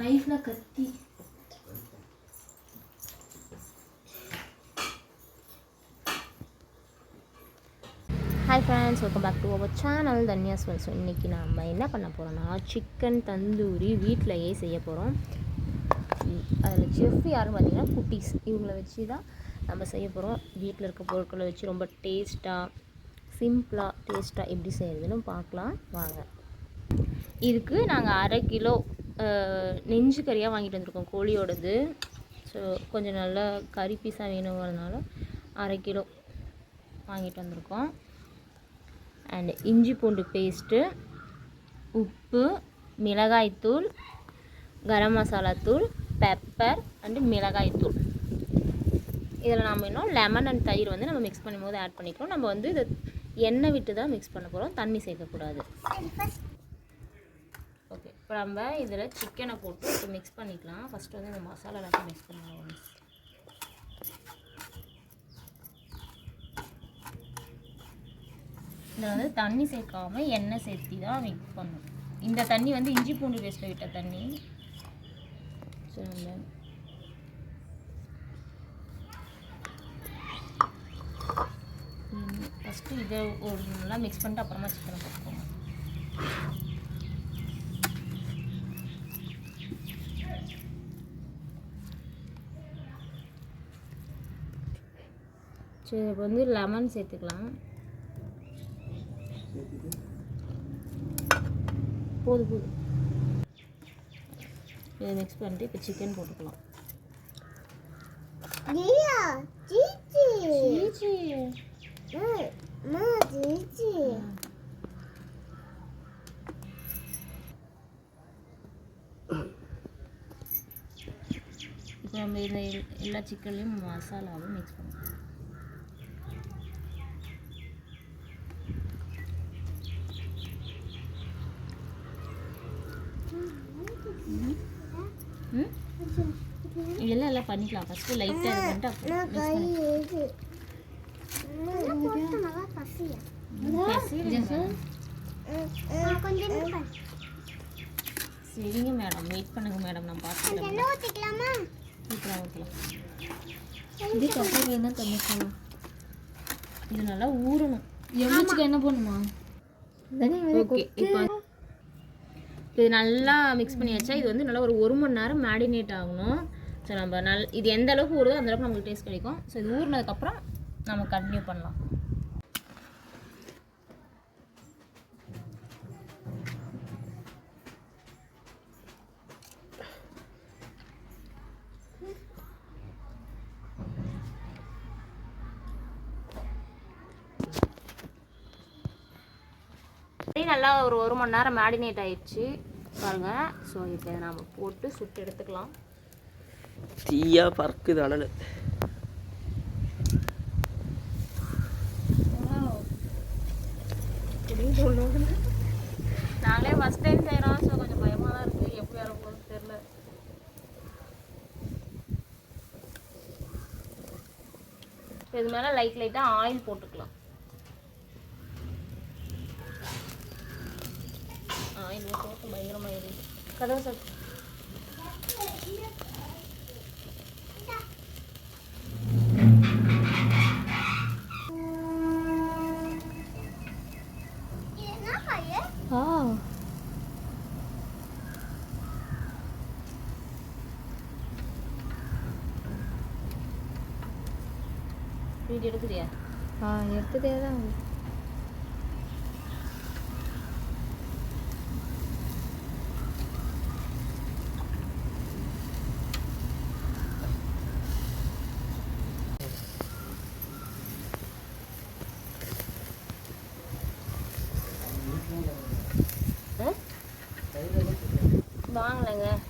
நைஃப்ல கத்தி. Hi friends welcome back to our channel Dhanya ஸ்வல் so இன்றைக்கி நம்ம என்ன பண்ண போகிறோம்னா சிக்கன் தந்தூரி வீட்டிலையே செய்ய போகிறோம் அதில் செஃப் யாரும் பார்த்தீங்கன்னா குட்டீஸ் இவங்கள வச்சு தான் நம்ம செய்ய போகிறோம் வீட்டில் இருக்க பொருட்களை வச்சு ரொம்ப டேஸ்ட்டாக சிம்பிளாக டேஸ்ட்டாக எப்படி செய்கிறதுன்னு பார்க்கலாம். வாங்க. இதுக்கு நாங்கள் அரை கிலோ நெஞ்சு கறியாக வாங்கிட்டு வந்திருக்கோம் கோழியோடது. ஸோ கொஞ்சம் நல்லா கறி பீஸாக வேணுங்கிறதுனால அரை கிலோ வாங்கிட்டு வந்திருக்கோம். அண்ட் இஞ்சி பூண்டு பேஸ்ட்டு உப்பு மிளகாய்த்தூள் கரம் மசாலா தூள் பெப்பர் அண்டு மிளகாய்த்தூள் இதில் நம்ம இன்னும் லெமன் அண்ட் தயிர் வந்து நம்ம மிக்ஸ் பண்ணும்போது ஆட் பண்ணிக்கிறோம் நம்ம வந்து இதை எண்ணெய் விட்டு தான் மிக்ஸ் பண்ண போகிறோம் தண்ணி சேர்க்கக்கூடாது. இப்போ நம்ம இதில் சிக்கனை போட்டு இப்போ மிக்ஸ் பண்ணிக்கலாம். ஃபஸ்ட்டு வந்து இந்த மசாலா எல்லாத்தையும் மிக்ஸ் பண்ணலாம். இதில் வந்து தண்ணி சேர்க்காம எண்ணெய் சேர்த்தி தான் மிக்ஸ் பண்ணணும். இந்த தண்ணி வந்து இஞ்சி பூண்டு பேஸ்ட்டில் விட்ட தண்ணி. ஸோ நம்ம ஃபஸ்ட்டு இதை ஒரு நல்லா மிக்ஸ் பண்ணிட்டு அப்புறமா சிக்கனை போட்டுக்கோங்க சரி இப்போ வந்து லெமன் சேர்த்துக்கலாம். போதும் போதும் இதை மிக்ஸ் பண்ணிட்டு இப்போ சிக்கன் போட்டுக்கலாம். இப்போ நம்ம இந்த எல்- எல்லா சிக்கன்லேயும் மசாலாவும் மிக்ஸ் பண்ணுவோம் ம்? இதெல்லாம் எல்லாம் பண்ணிக்கலாம். ஃபஸ்ட்டு லைட்டாக இது பண்ணிட்டு அப்புறம். சரிங்க மேடம். வெயிட் பண்ணுங்க மேடம். நான் பார்த்துக்கிறேன் ஊற்றலாம் ஊற்றலாம் இது கப்பல் என்ன தம்பிக்கணும் இது நல்லா ஊறணும். எவ்வளோச்சுக்கு என்ன பண்ணுமா ஓகே இப்போ இது நல்லா மிக்ஸ் பண்ணி வச்சா இது வந்து நல்லா ஒரு ஒரு மணி நேரம் மேடினேட் ஆகணும். ஸோ நம்ம நல் இது எந்த அளவுக்கு ஊறுதோ அந்த அளவுக்கு நம்மளுக்கு டேஸ்ட் கிடைக்கும். ஸோ இது ஊறினதுக்கப்புறம் நம்ம கண்டினியூ பண்ணலாம். நல்லா ஒரு ஒரு மணி நேரம் மேரினேட் ஆயிடுச்சு. பாருங்க. ஸோ இப்போ இதை நம்ம போட்டு சுட்டு எடுத்துக்கலாம். தீயா பறக்குது அனல். நாங்களே ஃபஸ்ட் டைம் செய்கிறோம் ஸோ கொஞ்சம் பயமாக தான் இருக்குது எப்படி வர போகுதுன்னு தெரில இது மேலே லைட் லைட்டாக ஆயில் போட்டுக்கலாம். ஆயில் போட்டு பயங்கரமாக எரியுது கதவை சார் என்ன kaya ஆ வீடியோ எடுக்குறியா ஆ எடுத்துட்டே தான் வாங்கலைங்க கையில் இருக்குதா தமிழ்நாடு அவங்க பெரிய பசங்க. தெரியும்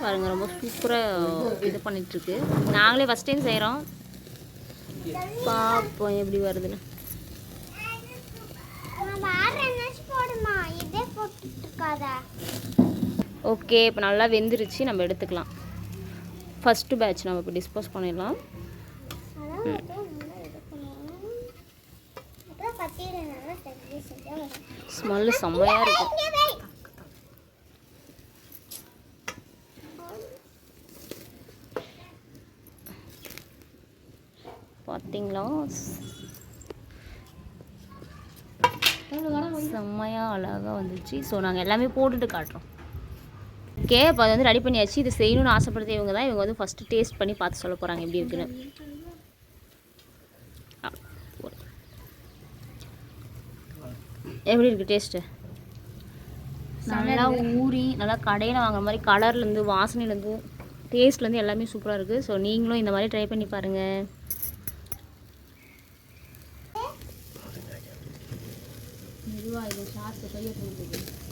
பாருங்க ரொம்ப சூப்பராக இது பண்ணிட்டுருக்கு. நாங்களே ஃபஸ்ட் டைம் செய்கிறோம் பார்ப்போம் எப்படி வருதுன்னு. ஓகே இப்போ நல்லா வெந்துருச்சு நம்ம எடுத்துக்கலாம். ஃபஸ்ட்டு பேட்ச் நம்ம இப்போ டிஸ்போஸ் பண்ணிடலாம். ஸ்மெல்லு செம்மையாக இருக்கும். பார்த்தீங்களா செம்மையாக அழகாக வந்துச்சு. ஸோ நாங்கள் எல்லாமே போட்டுட்டு காட்டுறோம். ஓகே இப்போ அது வந்து ரெடி பண்ணியாச்சு. இது செய்யணும்னு ஆசைப்படுறது இவங்க தான் இவங்க வந்து ஃபஸ்ட்டு டேஸ்ட் பண்ணி பார்த்து சொல்ல போகிறாங்க எப்படி இருக்குன்னு. எப்படி இருக்குது டேஸ்ட்டு நல்லா ஊறி நல்லா கடையில் வாங்குற மாதிரி கலர்லேருந்து வாசனைலேருந்து டேஸ்ட்லேருந்து எல்லாமே சூப்பராக இருக்குது ஸோ நீங்களும் இந்த மாதிரி ட்ரை பண்ணி பாருங்கள் भिजवाई गई हाथ तो कहिए टूट